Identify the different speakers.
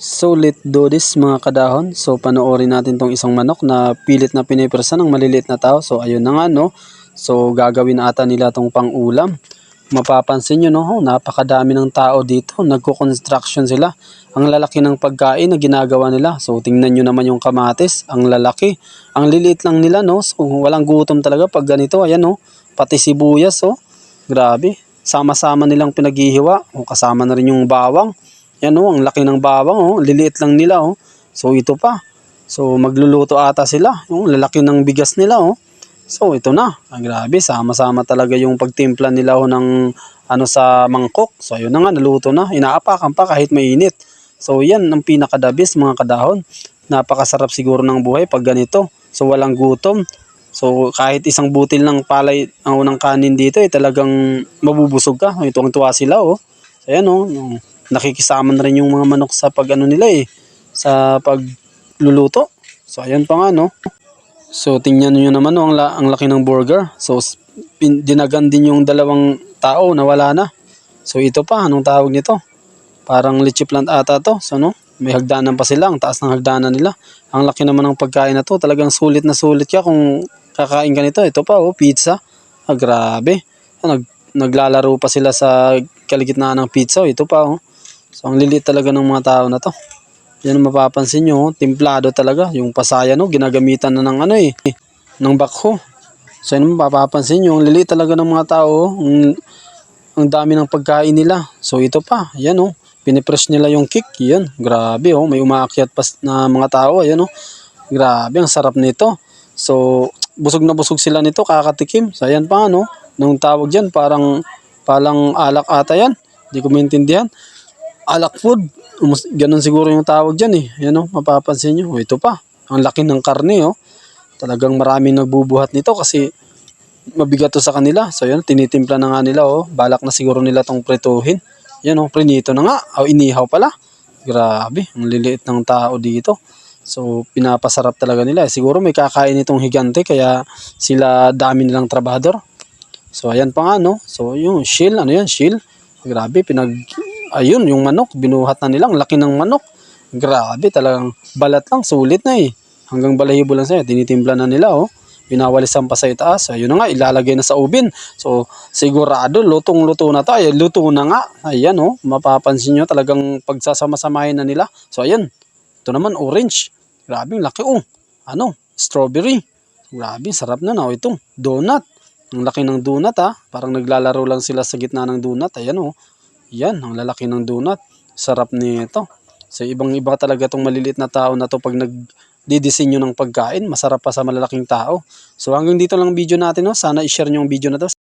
Speaker 1: Sulit dodis mga kadahon. So panoorin natin tong isang manok na pilit na pinipersa ng maliliit na tao. So ayun na nga no. So gagawin ata nila tong pang-ulam. Mapapansin nyo no, oh, napakadami ng tao dito. Nagko-construction sila. Ang lalaki ng pagkain na ginagawa nila. So tingnan nyo naman yung kamatis. Ang lalaki. Ang liliit lang nila no. So walang gutom talaga pag ganito. Ayan no. Pati sibuyas oh. Grabe. Sama-sama nilang pinaghihiwa. O kasama na rin yung bawang. Yan oh, ang laki ng bawang oh, liliit lang nila oh. So ito pa. So magluluto ata sila. Yung lalaki ng bigas nila oh. So ito na. Ang grabe, sama-sama talaga yung pagtimpla nila oh, ng ano sa mangkok. So ayun na nga, naluto na. Inaapakan pa kahit mainit. So yan ang pinakadabis mga kadahon. Napakasarap siguro ng buhay pag ganito. So walang gutom. So kahit isang butil ng palay ang unang kanin dito eh talagang mabubusog ka. Ito ang tuwa sila oh. So ayan oh, yung nakikisama na rin yung mga manok sa pag ano nila eh sa pagluluto. So ayan pa nga no. So tingnan niyo naman oh, ang, la- ang laki ng burger. So dinagan din yung dalawang tao na wala na. So ito pa anong tawag nito? Parang leche plant ata to. So no, may hagdanan pa sila, ang taas ng hagdanan nila. Ang laki naman ng pagkain na to, talagang sulit na sulit ka kung kakain ka nito. Ito pa oh, pizza. Ah, grabe. Nag, naglalaro pa sila sa kaligitnaan ng pizza. Oh, ito pa oh. So ang lilit talaga ng mga tao na to. Yan ang mapapansin nyo, oh, timplado talaga. Yung pasaya no, ginagamitan na ng ano eh, ng bakho. So yan ang mapapansin nyo, ang lilit talaga ng mga tao. oh. Ang, ang dami ng pagkain nila. So ito pa, yan oh. Pinipress nila yung kick, yan. Grabe oh, may umaakyat pa na mga tao, ayan oh. Grabe, ang sarap nito. So, busog na busog sila nito, kakatikim. So ayan pa no, nung tawag dyan, parang, parang alak ata yan. Hindi ko maintindihan. Alak food. Ganun siguro yung tawag dyan eh. Yan oh, mapapansin nyo. Ito pa, ang laki ng karne oh. Talagang maraming nagbubuhat nito kasi mabigat to sa kanila. So yan, tinitimpla na nga nila oh. Balak na siguro nila tong prituhin. Yan oh, prinito na nga. O inihaw pala. Grabe, ang liliit ng tao dito. So pinapasarap talaga nila. Eh, Siguro may kakain itong higante kaya sila dami nilang trabador. So ayan pa nga no. So yung shield, ano yan, shield. Grabe, pinag ayun yung manok, binuhat na nila, ang laki ng manok. Grabe, talagang balat lang, sulit na eh. Hanggang balahibo lang sa'yo, tinitimpla na nila oh. Pinawalisan pa sa itaas. Ayun na nga, ilalagay na sa ubin. So, sigurado, lutong-luto na to. Ay, luto na nga. Ayan oh, mapapansin nyo talagang pagsasama-samahin na nila. So, ayan. Ito naman, orange. Grabe, laki oh. Ano, strawberry. Grabe, sarap na na. Oh, ito, donut. Ang laki ng donut ha. Parang naglalaro lang sila sa gitna ng donut. Ayan oh. Yan, ang lalaki ng donut. Sarap nito. So ibang iba talaga tong maliliit na tao na to pag nagdidisenyo ng pagkain. Masarap pa sa malalaking tao. So hanggang dito lang ang video natin. No? Sana i-share nyo ang video na to.